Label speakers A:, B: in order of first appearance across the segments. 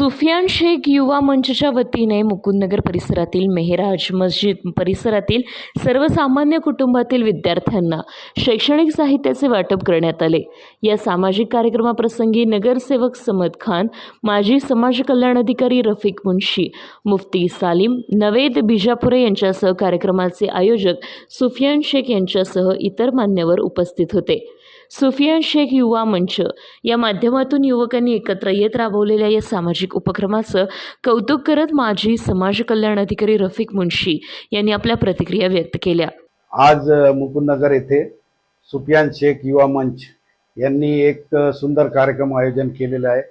A: सुफियान शेख युवा मंचच्या वतीने मुकुंदनगर परिसरातील मेहराज मस्जिद परिसरातील सर्वसामान्य कुटुंबातील विद्यार्थ्यांना शैक्षणिक साहित्याचे वाटप करण्यात आले. या सामाजिक कार्यक्रमाप्रसंगी नगरसेवक समद खान माजी समाज कल्याण अधिकारी रफिक मुन्शी मुफ्ती सालीम नवेद बिजापुरे यांच्यासह कार्यक्रमाचे आयोजक सुफियान शेख यांच्यासह इतर मान्यवर उपस्थित होते. सुफियान शेख युवा मंच. या माध्यमातून युवकांनी एकत्र येत राबवलेल्या या सामाजिक उपक्रमाचं कौतुक करत माजी समाज कल्याण अधिकारी रफिक मुन्शी यांनी आपल्या प्रतिक्रिया व्यक्त केल्या.
B: आज मुकुंदनगर येथे सुफियान शेख युवा मंच यांनी एक सुंदर कार्यक्रम आयोजन केलेलं आहे.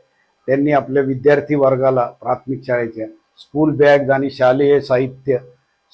B: त्यांनी आपल्या विद्यार्थी वर्गाला प्राथमिक शाळेच्या स्कूल बॅग्ज आणि शालेय साहित्य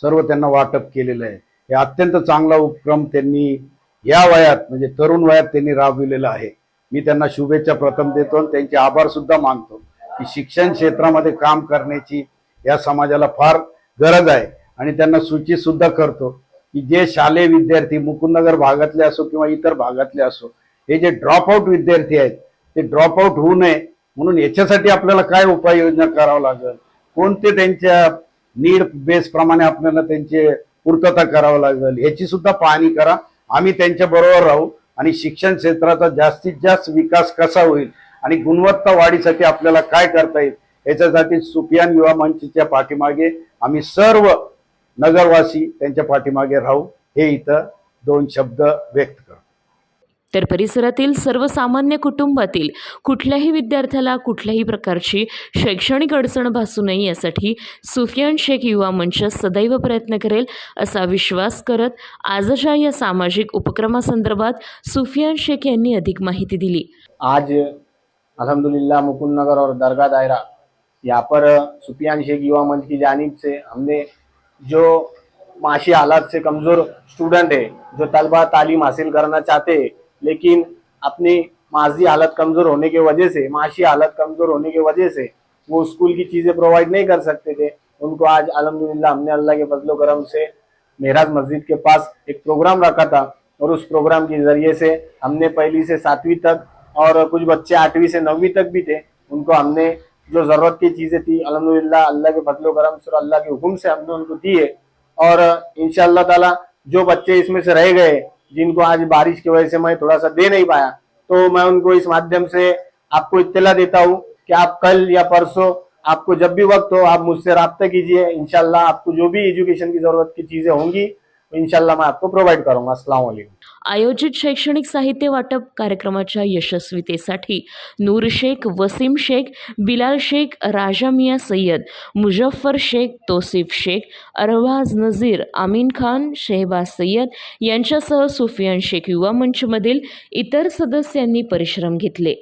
B: सर्व त्यांना वाटप केलेलं आहे. हे अत्यंत चांगला उपक्रम त्यांनी या वयात म्हणजे तरुण वयात त्यांनी राबविलेलं आहे. मी त्यांना शुभेच्छा प्रथम देतो आणि त्यांचे आभार सुद्धा मानतो की शिक्षण क्षेत्रामध्ये काम करण्याची या समाजाला फार गरज आहे. आणि त्यांना सूचित सुद्धा करतो की जे शालेय विद्यार्थी मुकुंदनगर भागातले असो किंवा इतर भागातले असो हे जे ड्रॉपआउट विद्यार्थी आहेत ते ड्रॉपआउट होऊ नये. म्हणून याच्यासाठी आपल्याला काय उपाययोजना करावं लागेल? कोणते त्यांच्या नीड बेस प्रमाणे आपल्याला त्यांचे पूर्तता करावं लागेल? याची सुद्धा पाहणी करा. आम्ही त्यांच्या बरोबर राहू आणि शिक्षण क्षेत्राचा जास्तीत जास्त विकास कसा होईल आणि गुणवत्ता वाढीसाठी आपल्याला काय करता येईल याच्यासाठी सुफियान युवा मंचच्या पाठीमागे आम्ही सर्व नगरवासी त्यांच्या पाठीमागे राहू. हे इथं दोन शब्द व्यक्त करतो
A: तर परिसरातील सर्वसामान्य कुटुंबातील कुठल्याही विद्यार्थ्याला कुठल्याही प्रकारची शैक्षणिक अडचण भासू नये यासाठी सुफियान शेख युवा मंच सदैव प्रयत्न करेल असा विश्वास करत आजच्या या सामाजिक उपक्रमासंदर्भात सुफियान शेख यांनी अधिक माहिती दिली.
C: आज अलहमदुल्ला मुकुंद नगर और दरगाह दायरा यहाँ पर सुफियान शेख युवा मंच की जानब से हमने जो माशी हालात से कमज़ोर स्टूडेंट है जो तलबा तालीम हासिल करना चाहते हैं लेकिन अपनी माजी हालत कमज़ोर होने की वजह से, माशी हालत कमज़ोर होने की वजह से वो स्कूल की चीज़ें प्रोवाइड नहीं कर सकते थे। उनको आज अल्हम्दुलिल्लाह हमने अल्लाह के फजलो करम से मेहराज मस्जिद के पास एक प्रोग्राम रखा था और उस प्रोग्राम के ज़रिए से हमने पहली से सातवीं तक और कुछ बच्चे आठवीं से नौवीं तक भी थे। उनको हमने जो ज़रूरत की चीज़ें थी, अल्हम्दुलिल्लाह अल्लाह के फजलो करम से अल्लाह के हुक्म से हमने उनको दिए और ताला जो बच्चे इसमें से रह गए जिनको आज बारिश की वजह से मैं थोड़ा सा दे नहीं पाया तो मैं उनको इस माध्यम से आपको इतला देता हूँ कि आप कल या परसों आपको जब भी वक्त हो, आप मुझसे रब्ता कीजिए। इनशाला आपको जो भी एजुकेशन की ज़रूरत की चीज़ें होंगी इनशाला मैं आपको प्रोवाइड करूँगा। वालेकुम
A: आयोजित शैक्षणिक साहित्य वाटप कार्यक्रमाच्या यशस्वीतेसाठी नूर शेख वसीम शेख बिलाल शेख राजा मिया सय्यद मुजफ्फर शेख तोसिफ शेख अरवाज नझीर आमीन खान शेहबाज सय्यद यांच्यासह सुफियान शेख युवा मंचमधील इतर सदस्यांनी परिश्रम घेतले.